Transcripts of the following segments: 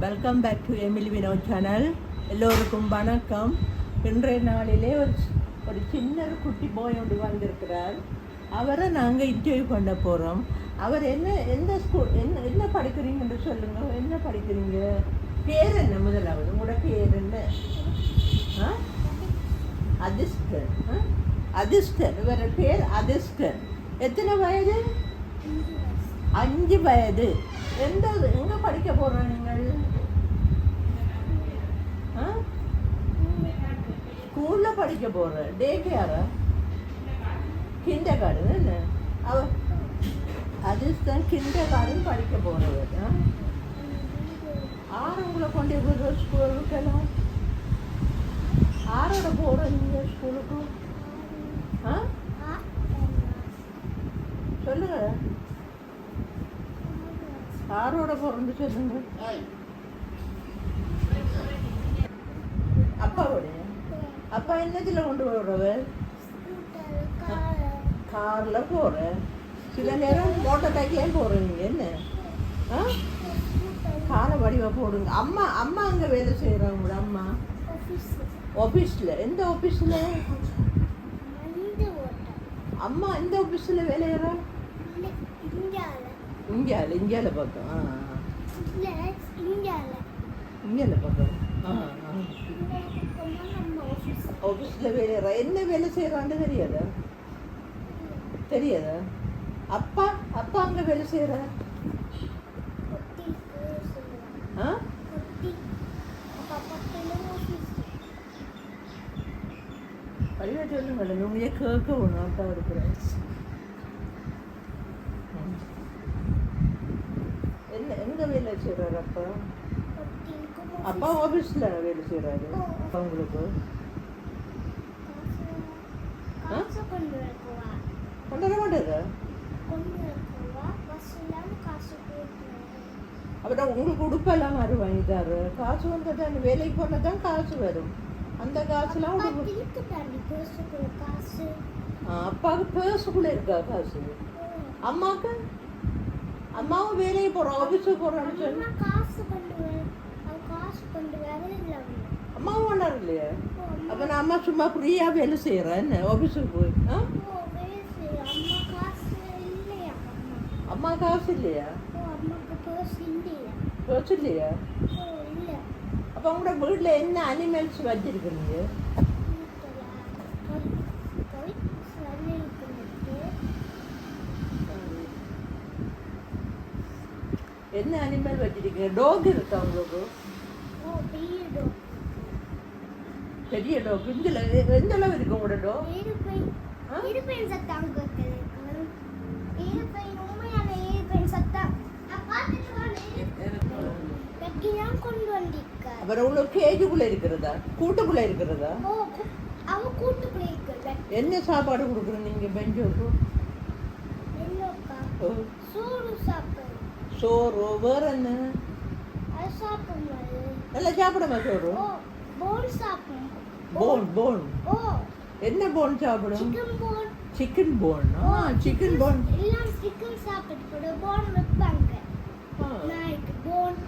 Welcome back to Emily Vinoth channel எல்லோருக்கும் வணக்கம். இன்றைய நாளிலே ஒரு ஒரு சின்ன ஒரு குட்டி போய் ஒன்று வந்திருக்கிறார். அவரை நாங்கள் இன்டர்வியூ பண்ண போகிறோம் அவர் என்ன எந்த ஸ்கூல் என்ன என்ன படிக்கிறீங்கன்னு சொல்லுங்கள் என்ன படிக்கிறீங்க? பேர் என்ன முதலாவது? உங்களோட பேர் என்ன? ஆ? அதிர்ஷ்டன். ஆ? அதிர்ஷ்டன். இவர பேர் அதிர்ஷ்டன். எத்தனை வயது? அஞ்சு வயது. எந்த எங்க படிக்க போறோம் நீங்கள் ஆ? ஸ்கூல்ல படிக்க போற டே கேரா கிண்டர் கார்டன் என்ன அவ அதிர்ஷ்டன் கிண்டர் கார்டன் படிக்க போறவர் ஆ? ஆறு உங்களை கொண்டு போகிற ஸ்கூலுக்கெல்லாம் ஆரோட போகிற நீங்கள் ஸ்கூலுக்கு ஆ சொல்லுங்க ஆரோட போகிறோன்னு சொல்லுங்க அப்பா என்னத்தில் கொண்டு போகிறவர் காரில் போகிறேன் சில நேரம் மோட்டர் சைக்கிளையும் போகிறீங்க என்ன ஆ காரை வடிவாக போடுங்க அம்மா அம்மா அங்கே வேலை செய்கிறவங்களோட அம்மா ஆஃபீஸில் எந்த ஆஃபீஸில் அம்மா எந்த ஆஃபீஸில் வேலை செய்கிறா இந்தியாவில் இந்தியாவில் பக்கம் ஆ இந்தியாவில் பக்கம் ஆஃபீஸில் வேலை என்ன வேலை செய்கிறான்னு தெரியாதா? தெரியாதா? அப்பா அப்பா அங்கே வேலை செய்கிறார் ஆ? வழியாக சொல்லுங்களேன் உங்களே கேட்க ஒன்று அப்பா இருக்கிறேன். என்ன எங்கே வேலை செய்கிறாரு அப்பா? அப்பா ஆஃபீஸில் வேலை செய்கிறாரு அப்பா உங்களுக்கு கொண்டு வர மாட்டாரு அப்புறம் உங்களுக்கு உடுப்பெல்லாம் மாதிரி வாங்கிட்டாரு. காசு வந்து தான் வேலைக்கு போனால் தான் காசு வரும். அந்த காசுலாம் அப்பாவுக்கு பேர்ஸுக்குள்ளே இருக்கா காசு? அம்மாவுக்கு அம்மாவும் வேலைக்கு போகிறோம் ஆஃபீஸுக்கு போகிறோன்னு சொல்லி அம்மாவும் ஒன்றாரு இல்லையா அப்போ நான் அம்மா சும்மா ஃப்ரீயாக வேலை செய்கிறேன் ஆஃபீஸுக்கு போய் அம்மா காசு இல்லையா பேர்ஸ் இல்லையா அப்போ உங்களோட வீட்டில் என்ன அனிமல்ஸ் வச்சிருக்கிறீங்க என்ன அனிமல் வச்சிருக்கீங்க டாக் இருக்கா உங்களுக்கு பெரிய டாக் இந்த எந்த அளவு இருக்கு உங்களோட ஆ? இருப்பேன் சத்தம் இருப்பேன் உண்மையான இருப்பேன் சத்தம். கொண்டு வந்திருக்க அப்புறம் உங்களுக்கு கேஜுக்குள்ளே இருக்கிறதா? கூட்டுக்குள்ளே இருக்கிறதா? அவ கூட்டுக்குள்ளே இருக்கு என்ன சாப்பாடு கொடுக்குறோம் நீங்கள் பெஞ்சோக்கு? சூடு சாப்பிடு சோறு வேற என்ன? அது சாப்பிடும்போது நல்லா சாப்பிடுமா சோறு. போன் சாப்பிடும். Bone bone. ஓ. என்ன போன் சாப்பிடும்? Chicken bone. Chicken bone. ஆ சிக்கன் போன். எல்லாம் சிக்கன் சாப்பிட்டு கூட போன் வைப்பாங்க. நாய்க்கு போன்.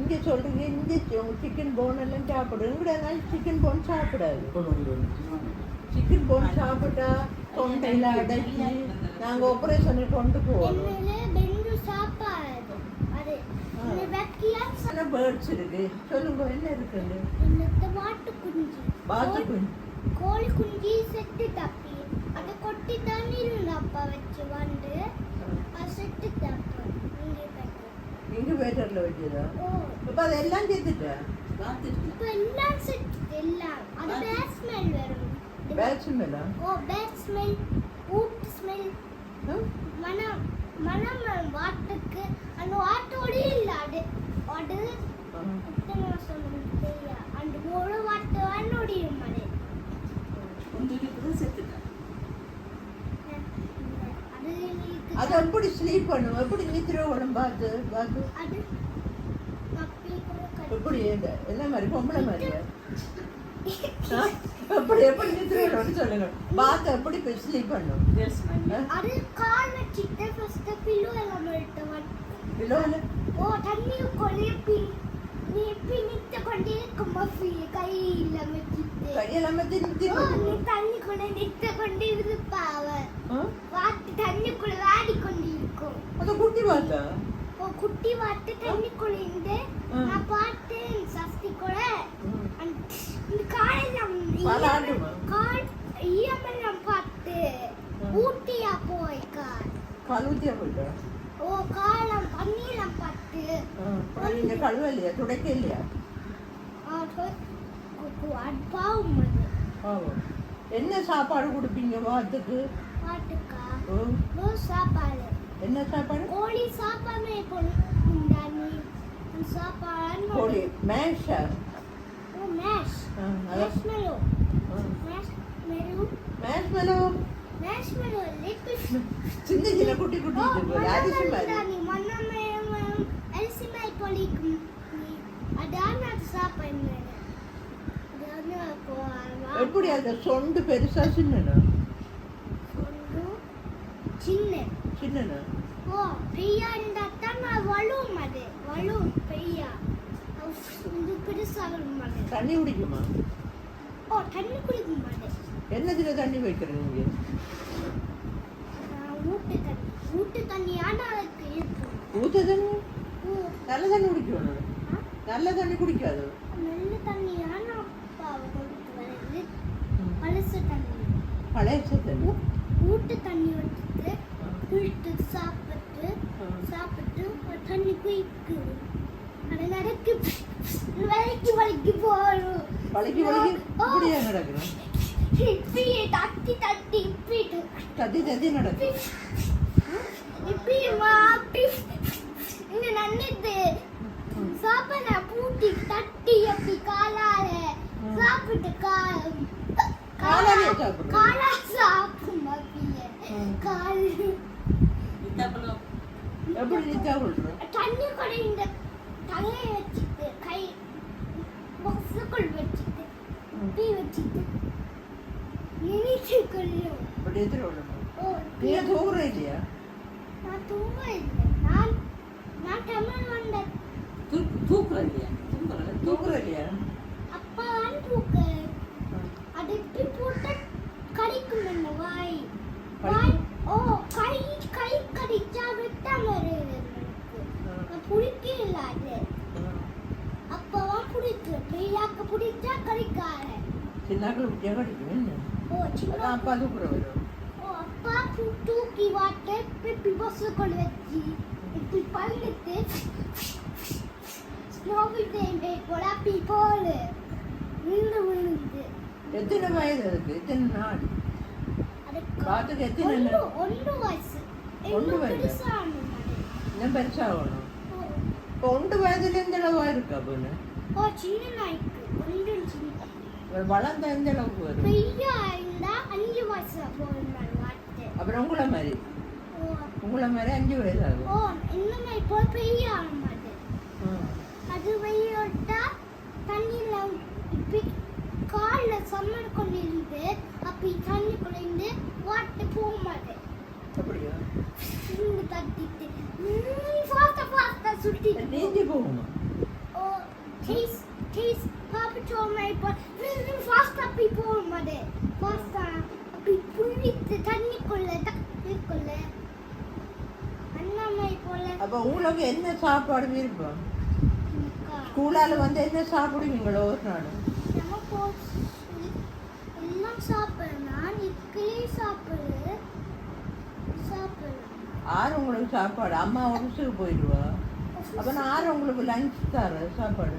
இங்கே சொல்றீங்க இங்கே சிக்கன் போன் எல்லாம் சாப்பிடும். இங்கட சிக்கன் போன் சாப்பிடாது. சிக்கன் போன் சாப்பிட்டா தொண்டையில் அடைச்சி நாங்கள் ஆப்ரேஷனுக்கு கொண்டு போவோம் என்னல பெண்டு சாப்பாடு அது இந்த வெக்கியா என்ன பேர்ட்ஸ் இருக்கு? சொல்லுங்க என்ன இருக்குது இந்த வாட்டு குஞ்சு பாத்து குஞ்சு கோழி குஞ்சு செத்து தப்பி. அதை கொட்டி தான் இருந்த அப்பா வச்சு வந்து செத்து தப்பு. இங்கே பெற்று இன்குபேட்டரில் வச்சதா? இப்போ அதெல்லாம் சேர்த்துட்டா இப்போ எல்லாம் செத்து எல்லாம். அது பேட் ஸ்மெல் வரும். பேட்ஸ் மேலா ஓ பேட் ஸ்மெல் ஊட்டு ஸ்மெல் மனம் மனம் வாட்டுக்கு. அந்த வாட்டோடே இல்லை அது அது எப்படி ஸ்லீப் பண்ணும்? எப்படி நித்திர உடம்பு பார்த்து பார்த்து எப்படி என்ன மாதிரி? பொம்பளை மாதிரியா? எப்படி எப்படி நித்திர உடம்பு சொல்லுங்க. பார்த்து எப்படி ஸ்லீப் பண்ணும்? அது கால் வச்சுட்டு ஃபர்ஸ்ட் பில்லு எல்லாம் எடுத்து வந்து கையெல்லாம் தண்ணிக்குள்ள நித்த கொண்டு இருப்பாவ வாட்டு தண்ணிக்குள்ள வாடி கொண்டு இருக்கும் அந்த குட்டி ஓ குட்டி வாட்டு தண்ணிக்குள்ள இருந்து. நான் பார்த்தேன் சஸ்தி கூட. பாலாடுமா? கால் ஈயமெல்லாம் பார்த்து. ஊட்டியா போய் கால். கழுத்தியா போயிட்டா? ஓ காலம் தண்ணியெல்லாம் பார்த்து அது பாவம் அது பாவம் என்ன சாப்பாடு கொடுப்பீங்க வாத்துக்கு சாப்பாடு என்ன சாப்பாடு கோழி சாப்பாடு கோழி மேஷா marsh marshmallow marshmallow marshmallow marshmallow little சின்ன சின்ன குட்டி குட்டி இருக்கு அரிசி மாதிரி மன்னமேடானி அரிசி மாதிரி பொலிக்கும் அதான் அது சாப்பாடு எப்படி அந்த சொண்டு பெருசா சின்னனா சின்ன. சின்னனா ஓ பெய்யா இருந்தா தான் வலும் அது. வலும் பெய்யா. இது பெருசாகும் அது. தண்ணி குடிக்குமா? ஓ தண்ணி குடிக்கும் அது. என்னதுல தண்ணி வைக்கிறேன் நீங்க? ஊட்டு தண்ணி ஊட்டு தண்ணியான ஊத்த தண்ணி நல்ல தண்ணி குடிக்கணும் ஆ? நல்ல தண்ணி குடிக்காது நல்ல தண்ணியான அப்பாவை கொண்டு வருது பழசு தண்ணி. பழைய தண்ணி. ஊட்டு தண்ணி வச்சுட்டு குளித்து சாப்பிட்டு சாப்பிட்டு தண்ணி குயிக்குது அது நடக்கு. வலிக்கு வலிக்கு போகும் வலிக்கு வலிக்கு இப்படியா தட்டி தட்டி நடக்கும் அப்படி நன்னிட்டு சாப்பாட பூட்டி தட்டி அப்படி காலால. சாப்பிட்டு காலாலே? காலா சாப்பிடும். காலு. எப்படி நித்தா கொள்றோம் தண்ணி கூட இந்த தலையை வச்சுட்டு கை பஸ்ஸுக்குள் வச்சுட்டு இப்படி வச்சுட்டு நினைச்சு கொள்ளும் அப்படி எதிர ஓ நீங்க தூங்குற இல்லையா? நான் தூங்க இல்லை நான் நான் தமிழ் வந்த தூக்குற இல்லையா தூங்குற இல்லையா அப்பா தான் தூக்க அது இப்படி போட்டு கடிக்கும் என்ன வாய் வாய் ஓ கை கை கடிச்சா விட்டா வருது எனக்கு பிடிக்கல அது அப்பதான் பிடிக்கும் பெரியாக்க பிடிச்சா கடிக்காது சின்னாக்கள் விட்டியா கடிக்கும் என்ன ஓ சின்ன அதான் அப்பா தூக்குற வரும் ஓ அப்பா தூ- தூக்கி வாட்டு இப்படி பஸ்ஸு கொண்டு வச்சு இப்படி பண்ணிட்டு ஸ்னோவி தேண்டை போல. அப்படி போல விழுந்து. விழுந்து எத்தனை வயது அதுக்கு? எத்தனை நாள்? பாத்துக்கு எத்தனை ஒன்று வயசு. ஒன்று வயசு. மாதிரி. இன்னும் பெருசாகணும் இப்போ ஒன்று வயதுல எந்த அளவா இருக்கு அப்படின்னு? ஓ சின்ன நாய்க்கு. ஒன்று சின்ன வளர்ந்த எந்த அளவுக்கு வரும்? பெய்யா இருந்தா அஞ்சு வயசு அப்புறம் உங்களை மாதிரி? உங்களை மாதிரி அஞ்சு வயது ஆகும். ஓ இன்னும் இப்போ பெய்ய ஆரம்பிது ம். அது வெயிலோட்டா தண்ணியில இப்படி காலில் சம்மர் கொண்டிருந்து அப்படி தண்ணி குறைந்து வாட்டு போக மாட்டேன். அப்படியா? தட்டிட்டு ஃபாஸ்டா ஃபாஸ்டா சுட்டி நீந்தி போகுமா. ஓ டேஸ் டேஸ் பாப்பா me இப்போ ஃபாஸ்டா அப்படி போக மாட்டேன். ஃபாஸ்டா அப்படி புள்ளிட்டு தண்ணிக்குள்ள தண்ணிக்குள்ள. அண்ணாமை போல. அப்போ உங்களுக்கு என்ன சாப்பாடு விருப்பம்? ஸ்கூலால வந்து என்ன சாப்பிடுவீங்களோ ஒரு நாள்? ஆறு உங்களுக்கு சாப்பாடு. அம்மா ஆஃபீஸுக்கு போயிடுவா. அப்போ நான் ஆறு உங்களுக்கு லஞ்ச் தரேன். சாப்பாடு.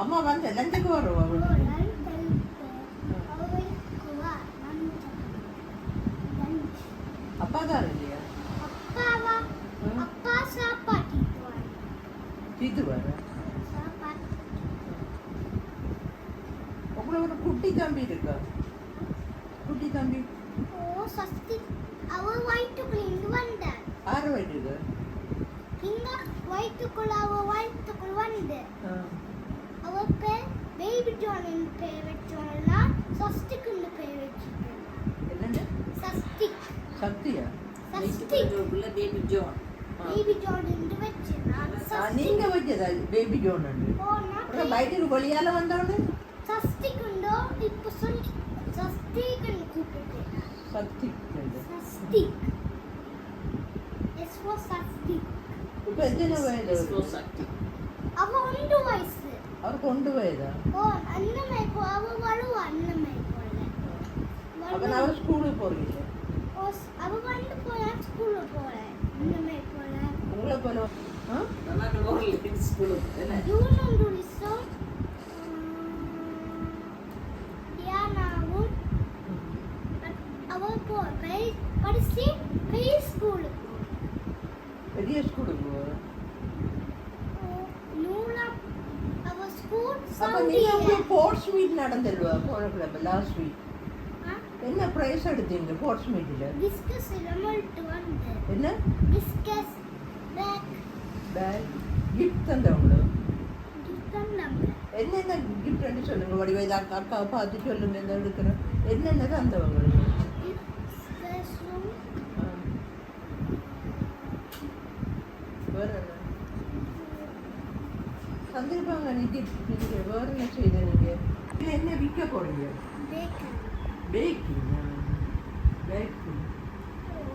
அம்மா வந்து லஞ்சுக்கு வருவா அப்பா தான் இல்லையா அப்பாவா ம். அப்பா சாப்பாட்டிட்டு வர தீத்து வர உங்களுக்கு ஒரு குட்டி தம்பி இருக்கா? குட்டி தம்பி? ஓ சஸ்தி அவ வயிற்றுக்குள்ள இங்க வந்தார் ஆறு வயது இங்க வயிற்றுக்குள்ள அவ வயிற்றுக்குள்ள வந்து ஆ அவ பேர் பேபி ஜான் பேர் வச்சோம்னா சஸ்திக்குன்னு பேர் வச்சுட்டேன் என்னண்டு சஸ்தி சக்தியா சஸ்தி பேபி ஜோன் நீங்க வச்சதா பேபி ஜோன் போனா அப்புறம் பைட்டுக்கு வெளியால வந்தோடனே சஸ்திக்குண்டோ இப்போ சொல்லி சஸ்திகன் கூப்பிட்டேன் சக்தி சஸ்திக் எஸ் ஃபார் சஸ்திக் இப்ப எத்தனை வயது அவ ஒன்று வயசு அவர் கொண்டு போயதா ஓ அண்ணமை போ அவ வரும் அண்ணமை போல அப்ப நான் ஸ்கூலுக்கு போறீங்க போல பெரிய ஸ்கூலுக்கு அப்ப நீங்க ஸ்போர்ட்ஸ் மீட் நடந்துடுவா போன கிளப் லாஸ்ட் வீக் என்ன பிரைஸ் எடுத்தீங்க ஸ்போர்ட்ஸ் மீட்ல டிஸ்கஸ் இளமல்ட்டு வந்து என்ன டிஸ்கஸ் பேக் பேக் கிஃப்ட் தந்தவங்களோ கிஃப்ட் நம்ம என்னென்ன கிஃப்ட்னு சொல்லுங்க வடிவ இது அக்கா அக்காவை பார்த்து சொல்லுங்க இந்த எடுக்கிறேன் என்னென்ன தந்தவங்களுக்கு டிஸ்கஸும் ஆ. வேற என்ன தந்திருப்பாங்க நீ கிஃப்ட் நீங்க வேற என்ன செய்த நீங்க இதுல என்ன விற்க போறீங்க பேக்கன் பேக்கிங் பேக்கிங்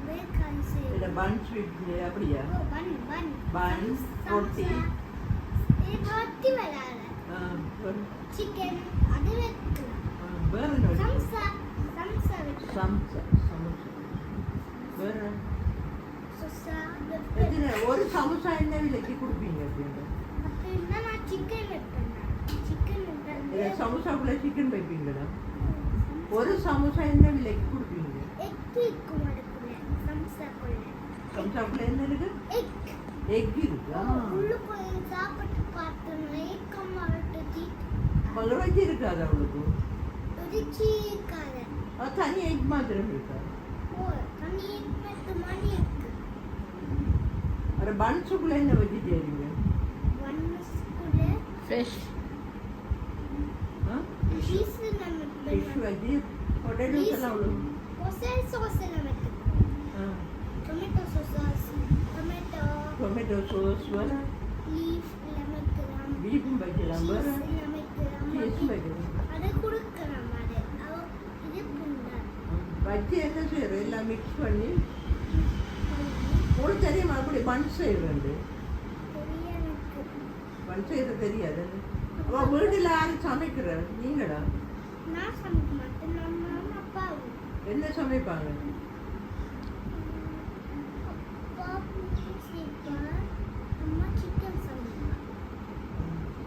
பேக்கன் சே இல்லை பன் ஸ்வீட் அப்படியா ஓ பன் பன் Bun, roti. இது ரொட்டி வரால ஆ, வேற சிக்கன் அது வைக்கலாம் ஆ, வேற என்ன வச்சு? சம்சா சம்சா வைக்கலாம் சம்சா சமோசா வேற சுசா எத்தனை ஒரு சமோசா என்ன விலைக்கு கொடுப்பீங்க அப்படின்னு அப்படின்னா நான் சிக்கன் வைப்பேன் சிக்கன் இல்லை வைப்பேன் சமோசாக்குள்ள சிக்கன் வைப்பீங்களா ஒரு சமோசா என்ன விலைக்கு கொடுப்பீங்க எக் இருக்கும் அதுக்குள்ள சம்சாக்குள்ள சமோசாக்குள்ள என்ன இருக்கு எக் எக் இருக்கு ஆ உள்ளுக்குள்ள சாப்பிட்டு பார்த்தோம் ஏக்கம் மரட்டு மகள் வச்சு இருக்காது அவளுக்கு ருச்சி இருக்காது அது தனி எக் மாத்திரம் இருக்கா ஓ தண்ணி எக் மணி இருக்கு அது பன்ஸுக்குள்ள என்ன வெஜிடேரியங்க ஒன்னுக்குள்ள Fish. ஆ சீஸ் நம்ம ஃபிஷ் பொட்டேட்டோஸ் எல்லாம் அவ்வளோ பொசல் சாஸ் நம்ம ஆ tomato sauce tomato tomato sauce வேற லீஃப் லெமக்கலாம் பீஃபும் வைக்கலாம் வேற லெமக்கலாம் சீஸும் வைக்கலாம் அதை கொடுக்கலாம் அது அவ இது புண்டா வச்சு என்ன செய்யறோம் எல்லாம் மிக்ஸ் பண்ணி உங்களுக்கு தெரியுமா அப்படி பன் எனக்கு பன் செய்யறது தெரியாது அவன் வீட்டில் யாரும் சமைக்கிற? நீங்களா? நான் சமைக்க மாட்டேன். நம்ம அப்பாவும். என்ன சமைப்பாங்க? அப்பா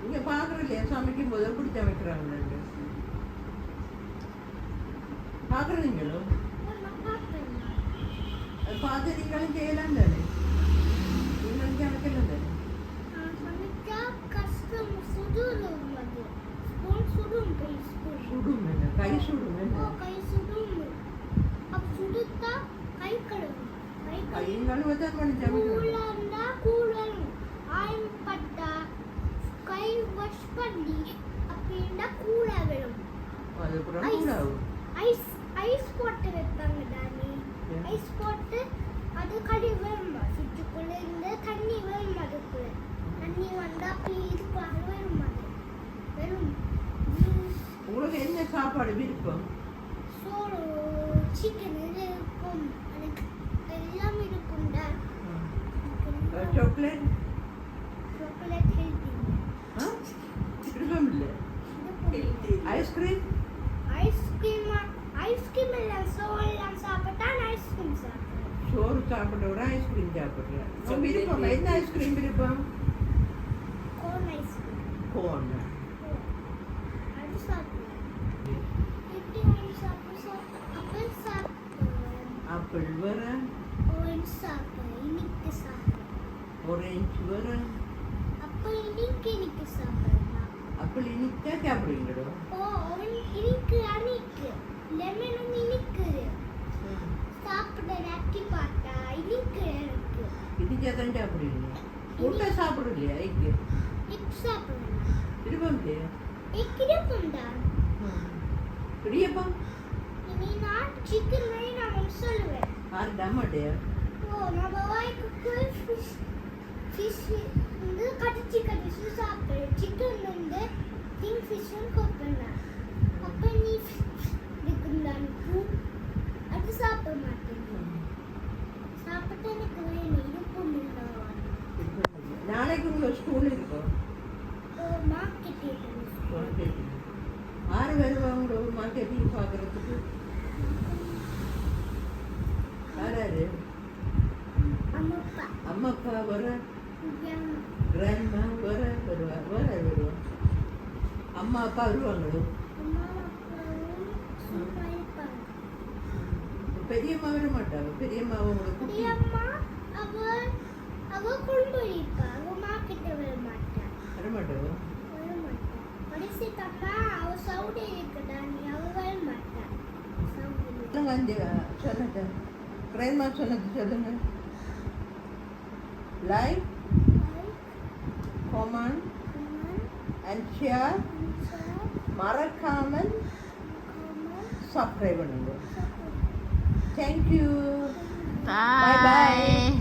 நீங்க பாக்குற இல்லையா சமைக்கும் போது எப்படி சமைக்கிறாங்க? பாக்குறீங்களோ நான் பார்த்து நீங்களும் செய்யலாம் தானே நீங்களும் சமைக்கலாம் தானே சுடும் கை சுடும் என்ன கை சுடும் என்ன கை சுடும் அப்ப சுடுத்தா கை கழுவும். கை கை கழுவும் கழுவத்தான் பண்ணி சமைக்கணும் கூலண்டா கூலன் ஆயம் பட்டா கை வாஷ் பண்ணி அப்படின்னா கூல விடும் அதுக்கப்புறம் ஆகும் ஐஸ் ஐஸ் போட்டு வைப்பாங்க Yeah. ஐஸ் போட்டு அது கடி வருமா சுற்றுக்குள்ள இருந்து தண்ணி வரும் அதுக்குள்ள. தண்ணி வந்தா அப்படி இதுக்குள்ள வரும் அது. ஜூஸ் உங்களுக்கு என்ன சாப்பாடு விருப்பம்? சோறு சிக்கன் இருக்கும். எனக்கு எல்லாம் இருக்கும்டா சாக்லேட் சாக்லேட் விருப்பம் இல்லை ஐஸ்கிரீம் ஐஸ்கிரீம் ஐஸ்கிரீம் எல்லாம் சோறு எல்லாம் சாப்பிட்டா ஐஸ்கிரீம் சாப்பிடுறேன் சோறு சாப்பிட விட ஐஸ்கிரீம் சாப்பிட்றேன். விருப்பம்? என்ன ஐஸ்கிரீம் விருப்பம்? கோன் ஐஸ்கிரீம் கோன் அது சாப்பிடுவேன் எப்படி அது சாப்பிடுவேன் அப்பல் சாப்பிடுவேன் ஆப்பிள் வர. இனிக்கு ஆரஞ்சு வர. அப்போ இனிக்கு இனிக்கு சாப்பிடுவேன் ஆப்பிள் இனிக்கா சாப்பிடுவீங்களோ ஓ இனிக்கு அனிக்கு லெமனும் இனிக்குது சாப்பிட நக்கி பார்த்தா இனிக்கு எனக்கு இடிச்சா தான் சாப்பிடுவீங்க முட்டை சாப்பிடலையா எக்கு எக் சாப்பிடுவேன் இருக்கும்டா இடியப்பம்? இனி நான் சிக்கன் மாதிரி நான் உங்களுக்கு சொல்லுவேன். ஆர் டமாட்டியா ஓ நம்ம வாய்க்கு ஃபிஷ் ஃபிஷ் வந்து கட்டு சிக்கன் ஃபிஷ் சாப்பிடுறேன் சிக்கன் வந்து கிங் ஃபிஷ்னு கூப்பிடுறேன். அப்போ நீ இருக்குந்தான்னு அது சாப்பிட மாட்டேங்க சாப்பிட்டு எனக்கு வேணும் இருக்கும் நாளைக்கு உங்கள் ஸ்கூல் இருக்கும் வருவாங்களோ வருவாங்க மார்க்கெட்டிங் பார்க்கறதுக்கு யாராரு அம்மா அப்பா வர கிராண்ட்மா வர வருவா வர வருவா அம்மா அப்பா வருவாங்களோ பெரியம்மா வர மாட்டாங்க பெரியம்மா உங்களுக்கு குட்டி வர வர மாட்டாங்க வர மாட்டா கடைசி தம்மா அவ சவுடி இருக்குடா நீ அவ வர மாட்டா சவுடி சொல்லுங்க அந்த சொன்னது கிராண்ட்மா சொன்னது சொல்லுங்க லைக் கமெண்ட் அண்ட் ஷேர் மறக்காமல் சப்ஸ்கிரைப் பண்ணுங்க தேங்க்யூ பாய் பாய்